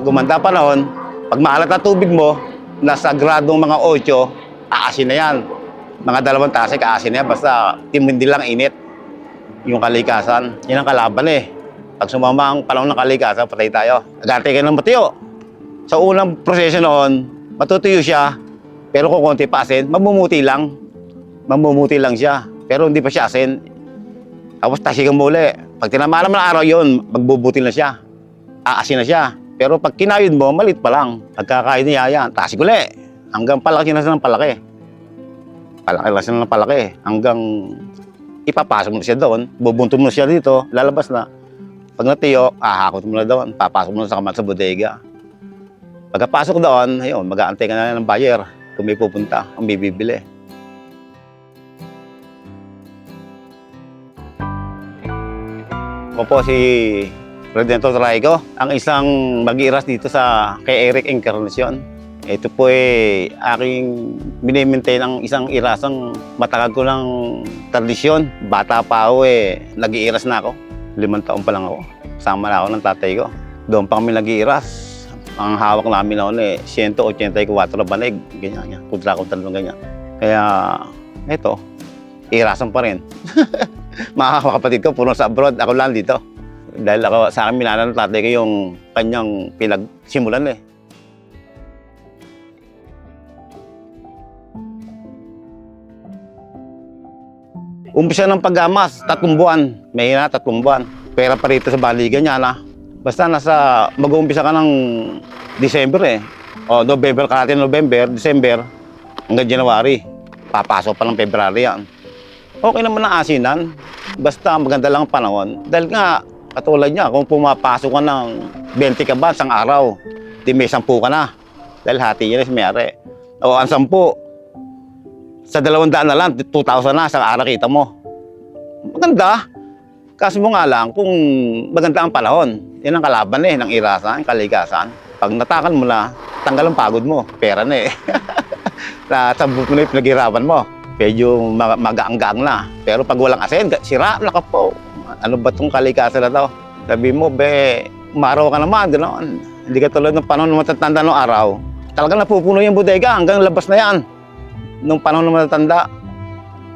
Pag umanda panahon, pag maalat na tubig mo, nasa gradong mga 8, aasin na yan. Mga dalawang tasik, aasin na yan. Basta timindi lang init yung kalikasan. Yan ang kalaban eh. Pag sumama ang panahon ng kalikasan, patay tayo. Agarte ka ng matiyo. Sa unang proseso noon, matutuyo siya, pero kung konti pa asin, mamumuti lang. Mamumuti lang siya. Pero hindi pa siya asin. Tapos tasigan mo uli. Pag tinamaan naman ang araw yun, magbubuti na siya. Aasin na siya. Pero pag kinayod mo, malit pa lang. Pagkakain niya yan, tasig uli. Hanggang palaki na siya ng palaki. Palaki na siya ng palaki. Hanggang ipapasok mo siya doon. Bubunto mo siya dito, lalabas na. Pag natiyo, ahakot mo na doon. Papasok mo na sa kamat sa bodega. Pagkapasok doon, ayun, mag-aantay ka na ng buyer kung may pupunta, kung may bibili. Ako po si Redentor Traigo, ang isang mag-iras dito sa kay Eric Encarnacion. Ito po eh aking minimaintain ang isang irasang matagal ko ng tradisyon. Bata pa ako eh, nag-iiras na ako. Limang taon pa lang ako. Sama na ako ng tatay ko. Doon pa kami nag-iiras. Ang hawak namin noon eh, 184 banig. Ganyan, ganyan. Kudra ko talong ganyan. Kaya, eto, irasan pa rin. Mga kapatid ko, puro sa abroad. Ako lang dito. Dahil ako, sa akin, minana ng tatay ko yung kanyang pinagsimulan eh. Umpisa ng paggamas, tatlong buwan. May na, tatlong buwan. Pera pa rito sa baligan niya na. Basta nasa, mag-uumpisa ka ng December eh. O November, kalahati November, December, hanggang January. Papasok pa ng February yan. Okay naman ang asinan. Basta maganda lang ang panahon. Dahil nga, katulad niya, kung pumapasok ka ng 20 ka ba isang araw, di may 10 ka na. Dahil hati yun si Mary. O ang 10, sa dalawang daan na lang, 2,000 na, isang araw kita mo. Maganda. Kaso mo nga lang, kung maganda ang panahon, yan ang kalaban eh, ng irasan, kalikasan. Pag natakan mo na, tanggal ang pagod mo. Pera na eh. na sabot mo na yung pinaghirapan mo. Medyo mag- magaang-gaang na. Pero pag walang asin, sira na ka po. Ano ba itong kalikasan na to? Sabi mo, be, umaraw ka naman, gano'n. Hindi ka tulad ng panahon na matatanda ng araw. Talagang napupuno yung bodega hanggang labas na yan. Nung panahon na matatanda,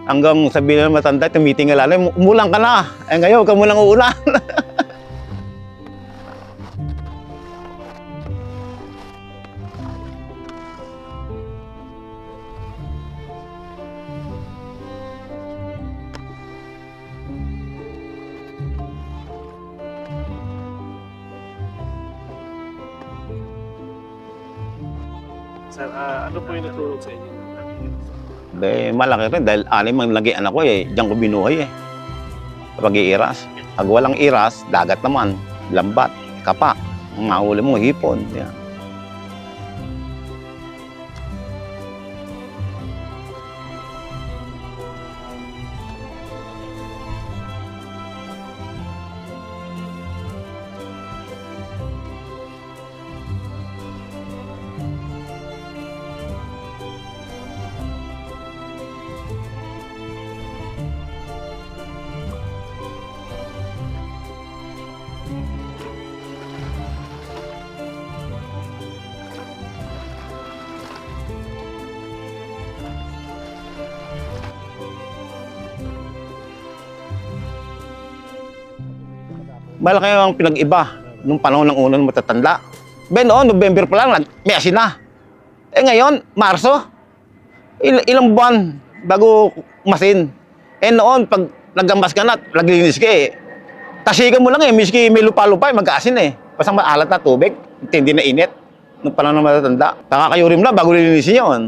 hanggang sabihin na matanda, tumitingala na, umulang ka na. Eh ngayon, huwag ka mulang uulan. Sir, ah, ano po yung natulog sa inyo? Be, malaki rin dahil anim ang lagi anak ko eh. Diyan ko binuhay eh. Pag iiras. Pag walang iras, dagat naman. Lambat, kapa. Ang mahuli mo, hipon. Yan. Malaki ang pinag-iba nung panahon ng unang matatanda. Ben, noon, November pa lang, may asin na. Eh ngayon, Marso, il- ilang buwan bago masin. Eh noon, pag nagambas ka na, naglinis ka eh. Tasigan mo lang eh, miski may lupa-lupa, eh, magkaasin eh. Basta maalat na tubig, tindi na init. Nung panahon ng matatanda. Nakakayurim na bago linisin yun.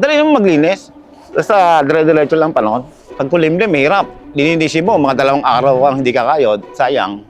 Dali naman maglinis. Basta dire-diretso lang panahon. Pag kulimlim, mahirap. Linisin mo, mga dalawang araw kang hindi kakayod, sayang.